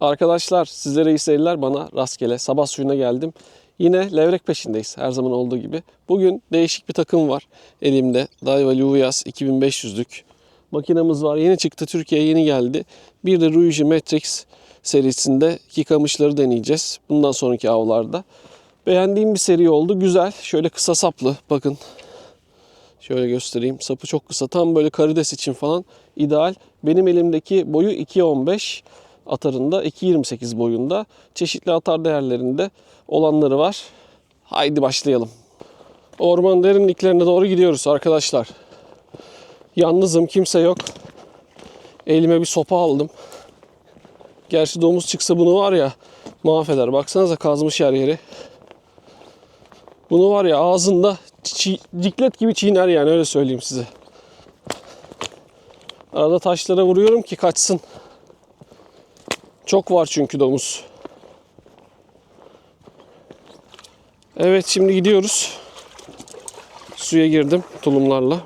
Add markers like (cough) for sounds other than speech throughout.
Arkadaşlar sizlere iyi seyirler bana rastgele sabah suyuna geldim. Yine levrek peşindeyiz her zaman olduğu gibi. Bugün değişik bir takım var elimde. Daiwa Luvias 2500'lük makinamız var. Yeni çıktı Türkiye'ye yeni geldi. Bir de Ruiji Matrix serisinde iki kamışları deneyeceğiz. Bundan sonraki avlarda. Beğendiğim bir seri oldu. Güzel. Şöyle kısa saplı. Bakın. Şöyle göstereyim. Sapı çok kısa. Tam böyle karides için falan ideal. Benim elimdeki boyu 2.15 atarında 2.28 boyunda. Çeşitli atar değerlerinde olanları var. Haydi başlayalım. Orman derinliklerine doğru gidiyoruz arkadaşlar. Yalnızım kimse yok. Elime bir sopa aldım. Gerçi domuz çıksa bunu var ya mahveder. Baksanıza kazmış her yeri. Bunu var ya ağzında ciklet gibi çiğner yani öyle söyleyeyim size. Arada taşlara vuruyorum ki kaçsın. Çok var çünkü domuz. Evet şimdi gidiyoruz. Suya girdim tulumlarla.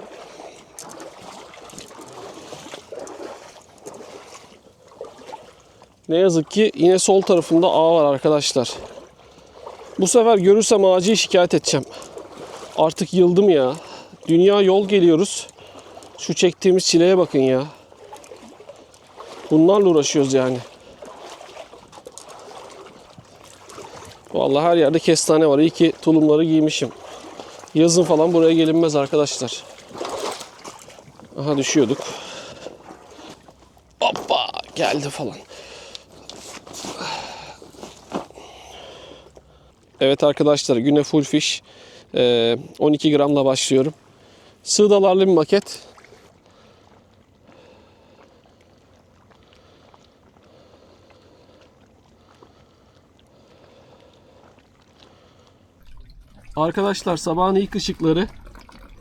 Ne yazık ki yine sol tarafında ağ var arkadaşlar. Bu sefer görürsem ağacıyı şikayet edeceğim. Artık yıldım ya. Dünya yol geliyoruz. Şu çektiğimiz çileye bakın ya. Bunlarla uğraşıyoruz yani. Vallahi her yerde kestane var. İyi ki tulumları giymişim. Yazın falan buraya gelinmez arkadaşlar. Aha düşüyorduk. Hoppa geldi falan. Evet arkadaşlar güne full fish. Ee, 12 gramla başlıyorum. Sığdalarlı bir maket. Arkadaşlar sabahın ilk ışıkları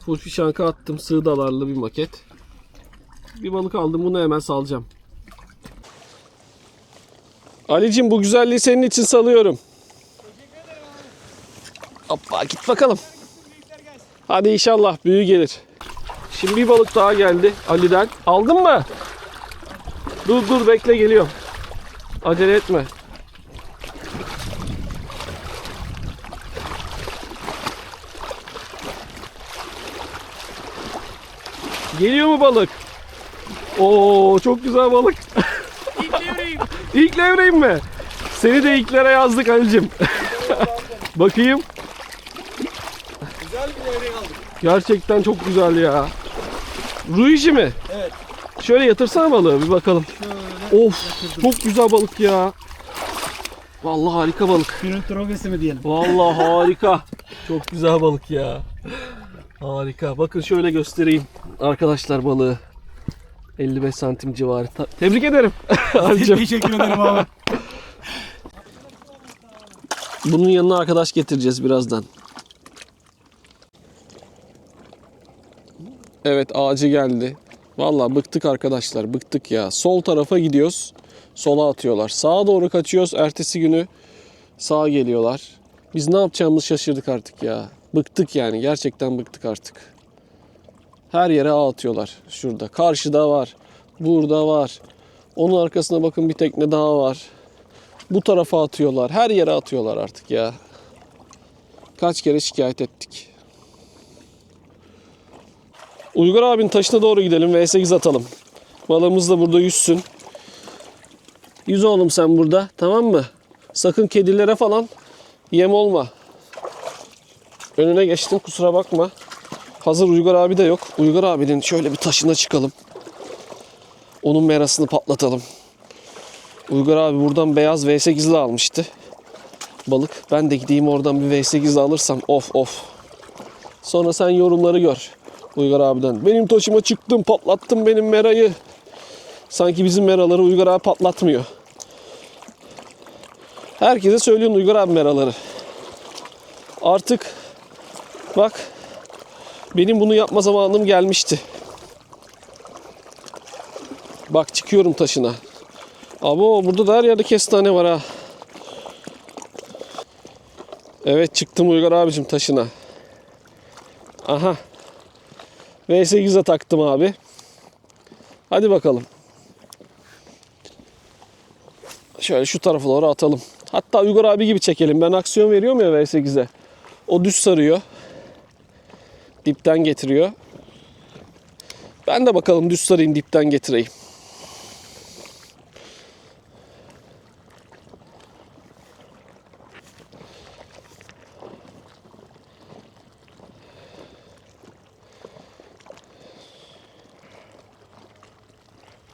full fish anka attım. Sığdalarlı bir maket. Bir balık aldım bunu hemen salacağım. Alicim bu güzelliği senin için salıyorum. Hoppa git bakalım. Hadi inşallah büyü gelir. Şimdi bir balık daha geldi Ali'den. Aldın mı? Dur dur bekle geliyorum. Acele etme. Geliyor mu balık? Oo çok güzel balık. İlk devreyim. (laughs) İlk levreyim mi? Seni de ilklere yazdık Ali'cim. (laughs) Bakayım. Güzel bir devreyi aldık. Gerçekten çok güzel ya. Ruiji mi? Evet. Şöyle yatırsana balığı bir bakalım. Şöyle. Of çok güzel balık ya. Vallahi harika balık. Günün trofesi mi diyelim? Vallahi harika. Çok güzel balık ya. Harika. Bakın şöyle göstereyim arkadaşlar balığı. 55 santim civarı. Ta- Tebrik ederim. (laughs) Ali'cim. Teşekkür ederim abi. Bunun yanına arkadaş getireceğiz birazdan. Evet ağacı geldi. Vallahi bıktık arkadaşlar bıktık ya. Sol tarafa gidiyoruz. Sola atıyorlar. Sağa doğru kaçıyoruz. Ertesi günü sağa geliyorlar. Biz ne yapacağımızı şaşırdık artık ya. Bıktık yani. Gerçekten bıktık artık. Her yere ağ atıyorlar. Şurada. Karşıda var. Burada var. Onun arkasına bakın bir tekne daha var. Bu tarafa atıyorlar. Her yere atıyorlar artık ya. Kaç kere şikayet ettik. Uygur abinin taşına doğru gidelim ve 8 atalım. Balığımız da burada yüzsün. Yüz oğlum sen burada tamam mı? Sakın kedilere falan yem olma. Önüne geçtim kusura bakma. Hazır Uygar abi de yok. Uygar abinin şöyle bir taşına çıkalım. Onun merasını patlatalım. Uygar abi buradan beyaz V8'li almıştı. Balık. Ben de gideyim oradan bir V8'li alırsam of of. Sonra sen yorumları gör. Uygar abiden. Benim taşıma çıktım patlattım benim merayı. Sanki bizim meraları Uygar abi patlatmıyor. Herkese söylüyorsun Uygar abi meraları. Artık bak benim bunu yapma zamanım gelmişti. Bak çıkıyorum taşına. Abo burada da her yerde kestane var ha. Evet çıktım Uygar abicim taşına. Aha. V8'e taktım abi. Hadi bakalım. Şöyle şu tarafa doğru atalım. Hatta Uygar abi gibi çekelim. Ben aksiyon veriyorum ya V8'e. O düz sarıyor. Dipten getiriyor. Ben de bakalım düz sarayım dipten getireyim.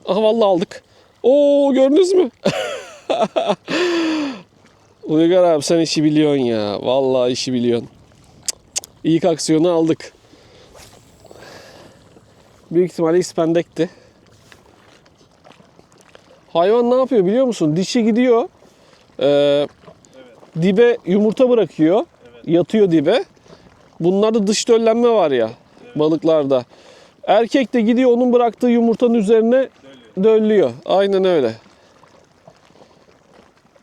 Aha vallahi aldık. Oo gördünüz mü? (laughs) Uygar abi sen işi biliyorsun ya. Vallahi işi biliyorsun. Cık cık. İlk aksiyonu aldık. Büyük ihtimalle ispendekti. Hayvan ne yapıyor biliyor musun? Dişi gidiyor. Ee, Dibe yumurta bırakıyor. Yatıyor dibe. Bunlarda dış döllenme var ya balıklarda. Erkek de gidiyor onun bıraktığı yumurtanın üzerine döllüyor. Aynen öyle.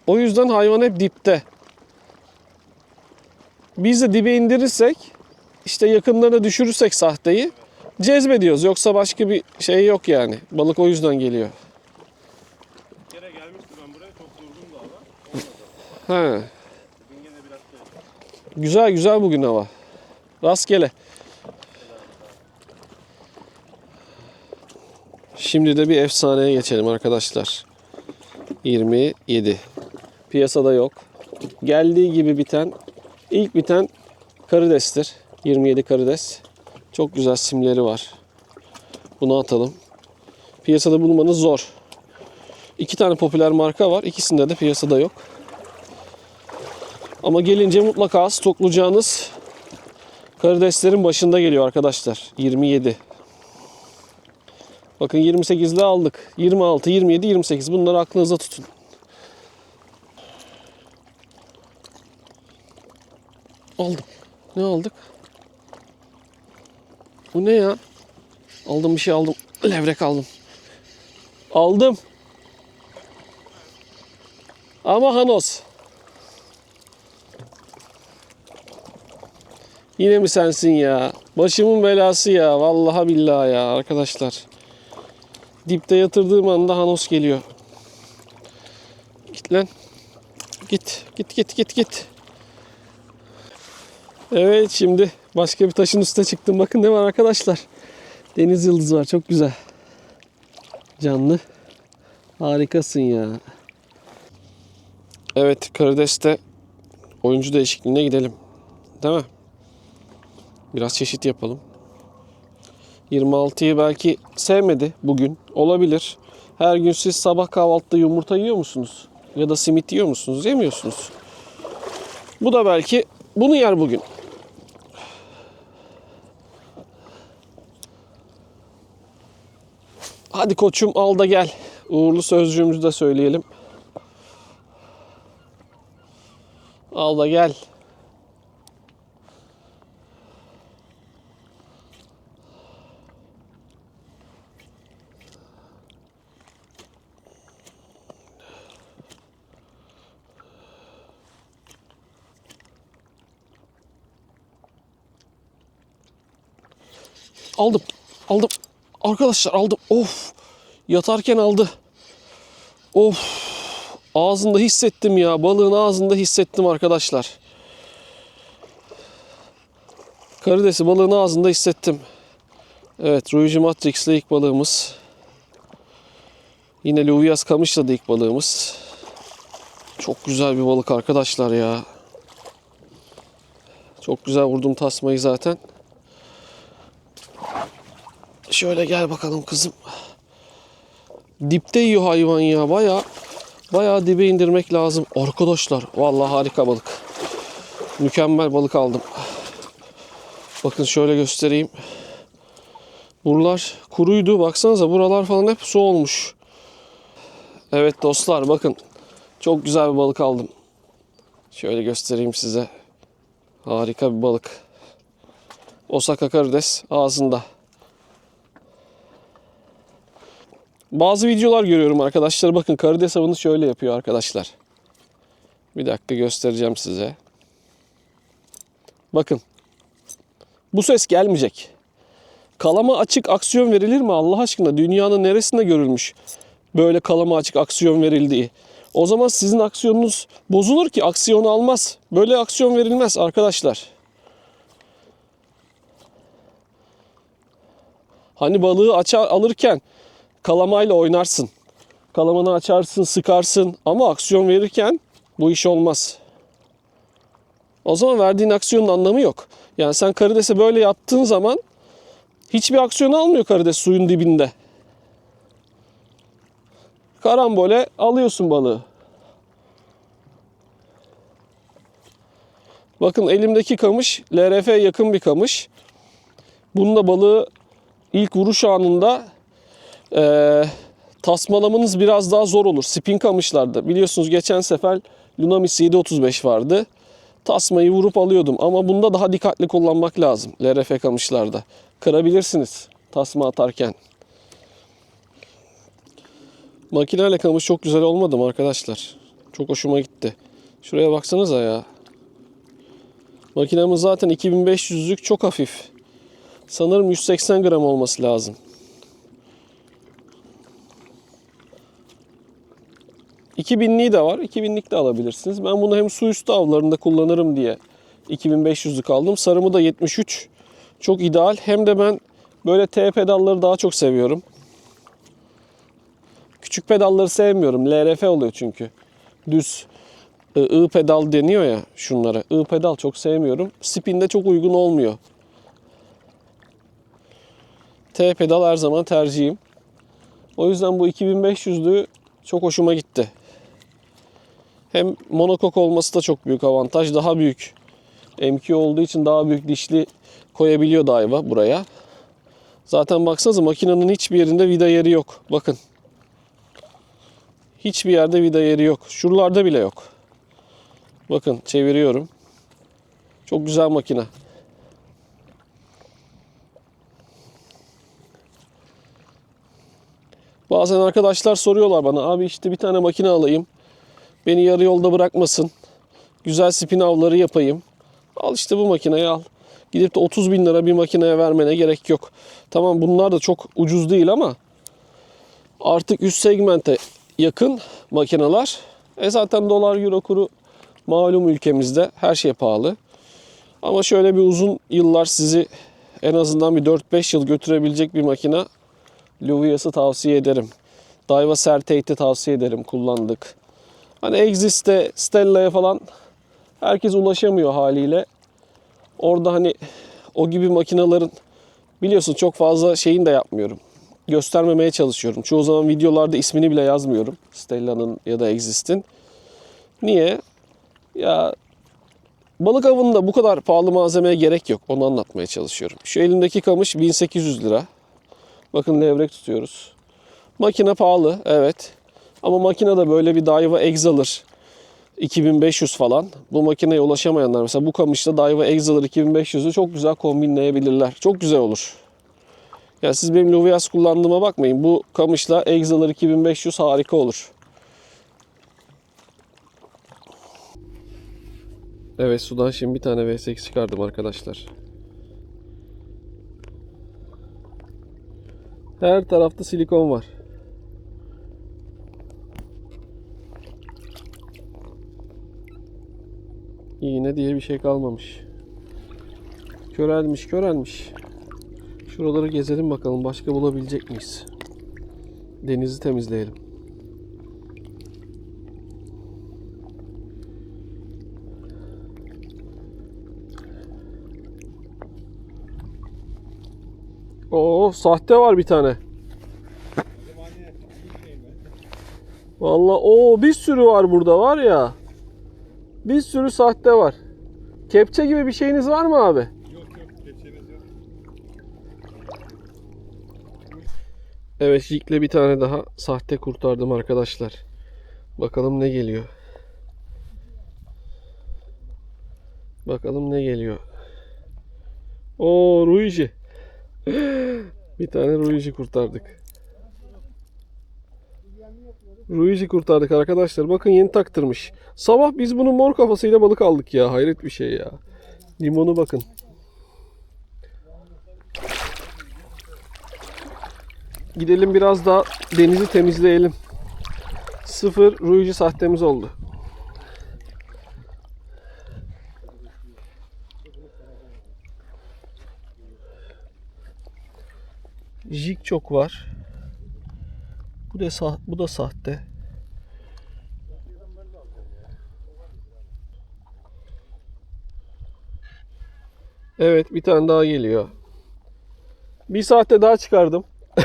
O yüzden hayvan hep dipte. Biz de dibe indirirsek, işte yakınlarına düşürürsek sahteyi cezbediyoruz. Yoksa başka bir şey yok yani. Balık o yüzden geliyor. Bir kere gelmişti ben buraya çok durdum da ama He. bugün gene biraz şey. Güzel güzel bugün hava. Rastgele. Şimdi de bir efsaneye geçelim arkadaşlar. 27. Piyasada yok. Geldiği gibi biten, ilk biten karidestir. 27 karides. Çok güzel simleri var. Bunu atalım. Piyasada bulmanız zor. İki tane popüler marka var. İkisinde de piyasada yok. Ama gelince mutlaka stoklayacağınız karideslerin başında geliyor arkadaşlar. 27. Bakın 28'de aldık. 26, 27, 28. Bunları aklınıza tutun. Aldım. Ne aldık? Bu ne ya? Aldım bir şey aldım. Levrek aldım. Aldım. Ama Hanos. Yine mi sensin ya? Başımın belası ya. Vallahi billahi ya arkadaşlar. Dipte yatırdığım anda Hanos geliyor. Git lan. Git. Git git git git. Evet şimdi başka bir taşın üstüne çıktım. Bakın ne var arkadaşlar. Deniz yıldızı var. Çok güzel. Canlı. Harikasın ya. Evet Karides'te oyuncu değişikliğine gidelim. Değil mi? Biraz çeşit yapalım. 26'yı belki sevmedi bugün. Olabilir. Her gün siz sabah kahvaltıda yumurta yiyor musunuz? Ya da simit yiyor musunuz? Yemiyorsunuz. Bu da belki bunu yer bugün. Hadi koçum al da gel. Uğurlu sözcüğümüzü de söyleyelim. Al da gel. Aldım. Aldım. Arkadaşlar aldım. Of. Yatarken aldı. Of. Ağzında hissettim ya. Balığın ağzında hissettim arkadaşlar. Karidesi balığın ağzında hissettim. Evet, Ruiji Matrix'le ilk balığımız. Yine Luvias Kamış'la da ilk balığımız. Çok güzel bir balık arkadaşlar ya. Çok güzel vurdum tasmayı zaten. Şöyle gel bakalım kızım. Dipte yiyor hayvan ya. Baya baya dibe indirmek lazım. Arkadaşlar vallahi harika balık. Mükemmel balık aldım. Bakın şöyle göstereyim. Buralar kuruydu. Baksanıza buralar falan hep su olmuş. Evet dostlar bakın. Çok güzel bir balık aldım. Şöyle göstereyim size. Harika bir balık. Osaka karides ağzında. Bazı videolar görüyorum arkadaşlar. Bakın karides avını şöyle yapıyor arkadaşlar. Bir dakika göstereceğim size. Bakın. Bu ses gelmeyecek. Kalama açık aksiyon verilir mi Allah aşkına? Dünyanın neresinde görülmüş böyle kalama açık aksiyon verildiği? O zaman sizin aksiyonunuz bozulur ki aksiyon almaz. Böyle aksiyon verilmez arkadaşlar. Hani balığı açar alırken kalamayla oynarsın. Kalamanı açarsın, sıkarsın ama aksiyon verirken bu iş olmaz. O zaman verdiğin aksiyonun anlamı yok. Yani sen karidese böyle yaptığın zaman hiçbir aksiyon almıyor karides suyun dibinde. Karambole alıyorsun balığı. Bakın elimdeki kamış LRF yakın bir kamış. Bununla balığı ilk vuruş anında eee, tasmalamanız biraz daha zor olur. Spin kamışlarda. Biliyorsunuz geçen sefer Lunamis 735 vardı. Tasmayı vurup alıyordum ama bunda daha dikkatli kullanmak lazım LRF kamışlarda. Kırabilirsiniz tasma atarken. Makineyle kamış çok güzel olmadı mı arkadaşlar? Çok hoşuma gitti. Şuraya baksanıza ya. Makinemiz zaten 2500'lük çok hafif. Sanırım 180 gram olması lazım. 2000'liği de var. 2000'lik de alabilirsiniz. Ben bunu hem su üstü avlarında kullanırım diye 2500'lük aldım. Sarımı da 73. Çok ideal. Hem de ben böyle T pedalları daha çok seviyorum. Küçük pedalları sevmiyorum. LRF oluyor çünkü. Düz I pedal deniyor ya şunlara. I pedal çok sevmiyorum. Spin'de çok uygun olmuyor. T pedal her zaman tercihim. O yüzden bu 2500'lü çok hoşuma gitti. Hem monokok olması da çok büyük avantaj. Daha büyük M2 olduğu için daha büyük dişli koyabiliyor Daiwa buraya. Zaten baksanıza makinenin hiçbir yerinde vida yeri yok. Bakın. Hiçbir yerde vida yeri yok. Şuralarda bile yok. Bakın çeviriyorum. Çok güzel makine. Bazen arkadaşlar soruyorlar bana abi işte bir tane makine alayım. Beni yarı yolda bırakmasın. Güzel spin avları yapayım. Al işte bu makineyi al. Gidip de 30 bin lira bir makineye vermene gerek yok. Tamam bunlar da çok ucuz değil ama artık üst segmente yakın makineler. E zaten dolar euro kuru malum ülkemizde her şey pahalı. Ama şöyle bir uzun yıllar sizi en azından bir 4-5 yıl götürebilecek bir makine Luvias'ı tavsiye ederim. Daiwa Certate'i tavsiye ederim kullandık. Hani Exist'e, Stella'ya falan herkes ulaşamıyor haliyle. Orada hani o gibi makinaların biliyorsun çok fazla şeyini de yapmıyorum. Göstermemeye çalışıyorum. Çoğu zaman videolarda ismini bile yazmıyorum. Stella'nın ya da Exist'in. Niye? Ya balık avında bu kadar pahalı malzemeye gerek yok. Onu anlatmaya çalışıyorum. Şu elimdeki kamış 1800 lira. Bakın levrek tutuyoruz. Makine pahalı evet. Ama makinede böyle bir Daiwa Exaler 2500 falan. Bu makineye ulaşamayanlar mesela bu kamışta Daiwa Exaler 2500'ü çok güzel kombinleyebilirler. Çok güzel olur. Yani siz benim Luvias kullandığıma bakmayın. Bu kamışla Exaler 2500 harika olur. Evet sudan şimdi bir tane V8 çıkardım arkadaşlar. Her tarafta silikon var. İğne diye bir şey kalmamış. Körelmiş, körelmiş. Şuraları gezelim bakalım başka bulabilecek miyiz? Denizi temizleyelim. Oo, sahte var bir tane. Vallahi o bir sürü var burada var ya. Bir sürü sahte var. Kepçe gibi bir şeyiniz var mı abi? Yok yok geçeniz yok. Evet Jig'le bir tane daha sahte kurtardım arkadaşlar. Bakalım ne geliyor. Bakalım ne geliyor. O Ruiji. (gasps) bir tane Ruiji kurtardık. Ruiji kurtardık arkadaşlar. Bakın yeni taktırmış. Sabah biz bunu mor kafasıyla balık aldık ya. Hayret bir şey ya. Limonu bakın. Gidelim biraz daha denizi temizleyelim. Sıfır Ruici sahtemiz oldu. Jig çok var. Bu da sah bu da sahte. Evet bir tane daha geliyor. Bir saatte daha çıkardım. (laughs)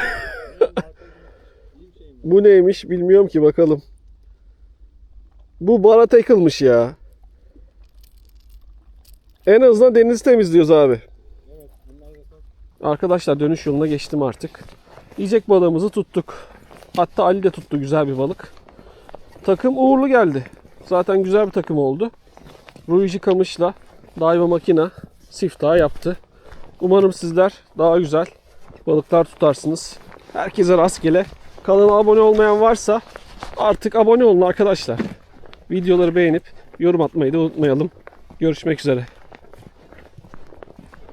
Bu neymiş bilmiyorum ki bakalım. Bu bana takılmış ya. En azından denizi temizliyoruz abi. Arkadaşlar dönüş yoluna geçtim artık. Yiyecek balığımızı tuttuk. Hatta Ali de tuttu güzel bir balık. Takım uğurlu geldi. Zaten güzel bir takım oldu. Ruiji Kamış'la Daiwa Makina siftah yaptı. Umarım sizler daha güzel balıklar tutarsınız. Herkese rastgele. Kanala abone olmayan varsa artık abone olun arkadaşlar. Videoları beğenip yorum atmayı da unutmayalım. Görüşmek üzere.